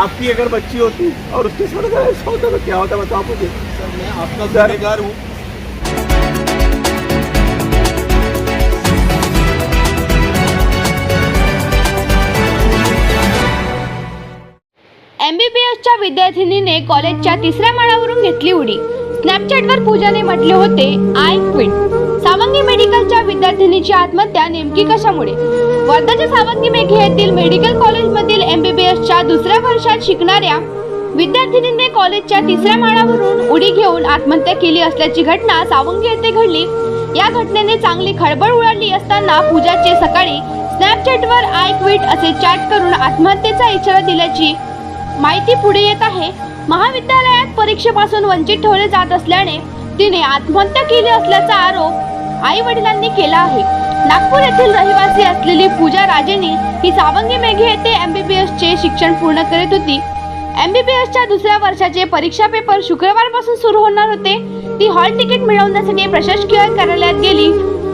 आपकी अगर बच्ची होती और उसके साथ अगर ऐसा होता तो क्या होता बताओ मुझे। मैं आपका सर- गुनेगार हूँ। एमबीबीएसच्या विद्यार्थिनीने कॉलेजच्या तिसऱ्या माळावरून घेतली उडी. स्नॅपचॅटवर पूजाने म्हटले होते आय क्विट सावंगी मेडिकलच्या विद्यार्थिनीची आत्महत्या नेमकी कशामुळे? वर्धाच्या सावंगी मेघे येथील मेडिकल कॉलेजमधील एमबीबीएसच्या दुसऱ्या वर्षात शिकणाऱ्या विद्यार्थिनीने कॉलेजच्या तिसऱ्या माळावरून उडी घेऊन आत्महत्या केली असल्याची घटना सावंगी येथे घडली. या घटनेने चांगली खळबळ उडाली असताना पूजाचे सकाळी स्नॅपचॅटवर आय क्विट असे चॅट करून आत्महत्येचा इशारा दिल्याची माहिती पुढे येत आहे. महाविद्यालयात परीक्षेपासून वंचित ठेवले जात असल्याने तिने आत्महत्या केली असल्याचा आरोप आई वडिलांनी केला आहे. नागपूर येथील रहिवासी असलेली पूजा राजेनी ही सावंगी मेघे येथे एमबीबीएस चे शिक्षण पूर्ण करीत होती. एमबीबीएस च्या दुसऱ्या वर्षाचे परीक्षा पेपर शुक्रवारपासून सुरू होणार होते. ती हॉल तिकीट मिळवण्यासाठी प्रशासकीय कार्यालयात गेली.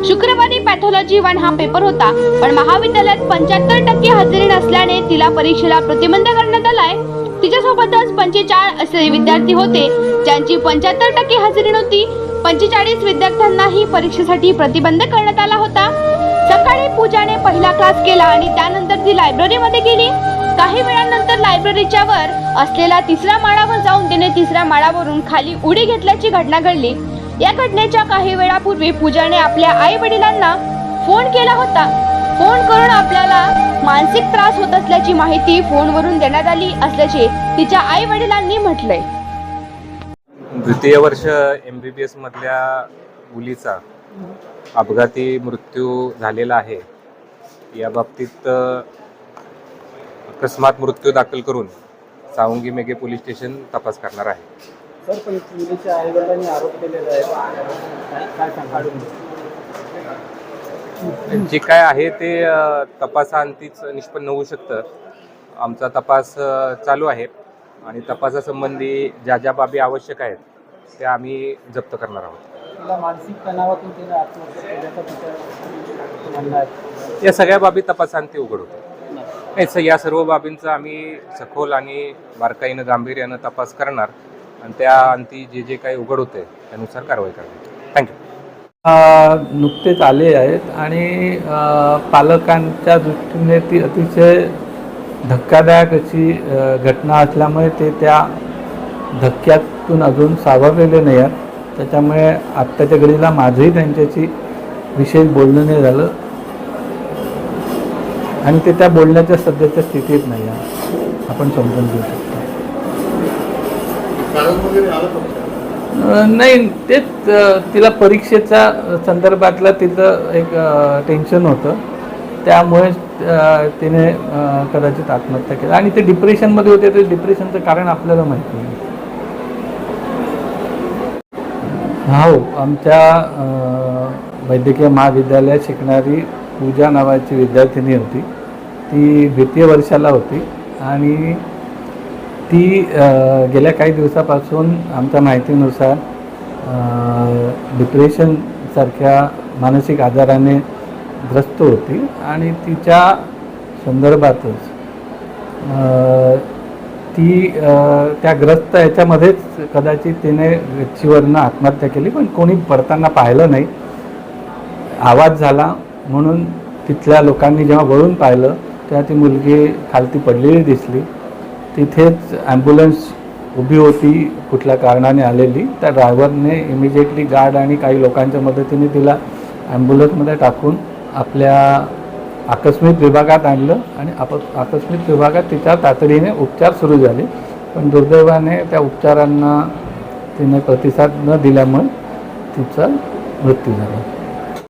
शुक्रवारी पॅथॉलॉजी वन हा पेपर होता पण महाविद्यालयात पंच्याहत्तर टक्के हजेरी नसल्याने तिला परीक्षेला प्रतिबंध करण्यात आलाय. तिच्यासोबतच पंचेचाळ असे विद्यार्थी होते. ज्यांची पंच्याहत्तर टक्के हजेरी नव्हती पंचेचाळीस विद्यार्थ्यांनाही परीक्षेसाठी प्रतिबंध करण्यात आला होता. सकाळी पूजाने पहिला क्लास केला आणि त्यानंतर ती लायब्ररीमध्ये गेली. काही वेळानंतर लायब्ररीच्या वर असलेला तिसऱ्या माळावर जाऊन तिने तिसऱ्या माळावरून खाली उडी घेतल्याची घटना घडली. या घटनेच्या काही वेळापूर्वी पूजाने आपल्या आई वडिलांना फोन केला होता. फोन करून आपल्याला मानसिक त्रास होत असल्याची माहिती फोनवरून देण्यात आली असल्याचे तिच्या आई वडिलांनी म्हटलंय. द्वितीय वर्ष एम बी बी एसमधल्या मुलीचा अपघाती मृत्यू झालेला आहे. या बाबतीत अकस्मात मृत्यू दाखल करून सावंगी मेघे पोलीस स्टेशन तपास करणार आहे सर पण मुलीच्या आईवडिलांनी आरोप केलेला आहे काय काय सांगा जे काय आहे ते अ, तपासांतीच निष्पन्न होऊ शकतं. आमचा तपास चालू आहे आणि तपासासंबंधी ज्या ज्या बाबी आवश्यक आहेत त्या आम्ही जप्त करणार आहोत. मानसिक तणावातून या सगळ्या बाबी तपासांती उघड होतात. नाही या सर्व बाबींचा आम्ही सखोल आणि बारकाईनं गांभीर्यानं तपास करणार आणि त्या अंती जे जे काही उघड होते त्यानुसार कारवाई करणार. थँक्यू. नुकतेच आले आहेत आणि पालकांच्या दृष्टीने ती अतिशय धक्कादायक अशी घटना असल्यामुळे ते त्या धक्क्यातून अजून सावरलेले नाही आहेत. त्याच्यामुळे आत्ताच्या घडीला माझंही त्यांच्याशी विशेष बोलणं नाही झालं. आणि ते त्या बोलण्याच्या सध्याच्या स्थितीत नाही आहे आपण समजून घेऊ शकतो. नाही तेच तिला परीक्षेच्या संदर्भातलं तिचं एक टेन्शन होतं. त्यामुळे तिने कदाचित आत्महत्या केली. आणि ते डिप्रेशनमध्ये होते ते डिप्रेशनचं कारण आपल्याला माहिती नाही. हो आमच्या वैद्यकीय महाविद्यालयात शिकणारी पूजा नावाची विद्यार्थिनी होती. ती द्वितीय वर्षाला होती. आणि ती गेल्या काही दिवसापासून आमच्या माहितीनुसार डिप्रेशनसारख्या मानसिक आजाराने ग्रस्त होती आणि तिच्या संदर्भातच ती त्या ग्रस्त याच्यामध्येच कदाचित तिने गच्चीवरनं आत्महत्या केली पण कोणी पडताना पाहिलं नाही. आवाज झाला म्हणून तिथल्या लोकांनी जेव्हा वळून पाहिलं तेव्हा ती मुलगी खालती पडलेली दिसली. तिथेच ॲम्ब्युलन्स उभी होती कुठल्या कारणाने आलेली. त्या ड्रायव्हरने इमिजिएटली गार्ड आणि काही लोकांच्या मदतीने तिला ॲम्ब्युलन्समध्ये टाकून आपल्या आकस्मिक विभागात आणलं आणि आप आकस्मिक विभागात तिच्या तातडीने उपचार सुरू झाले. पण दुर्दैवाने त्या उपचारांना तिने प्रतिसाद न दिल्यामुळे तिचा मृत्यू झाला.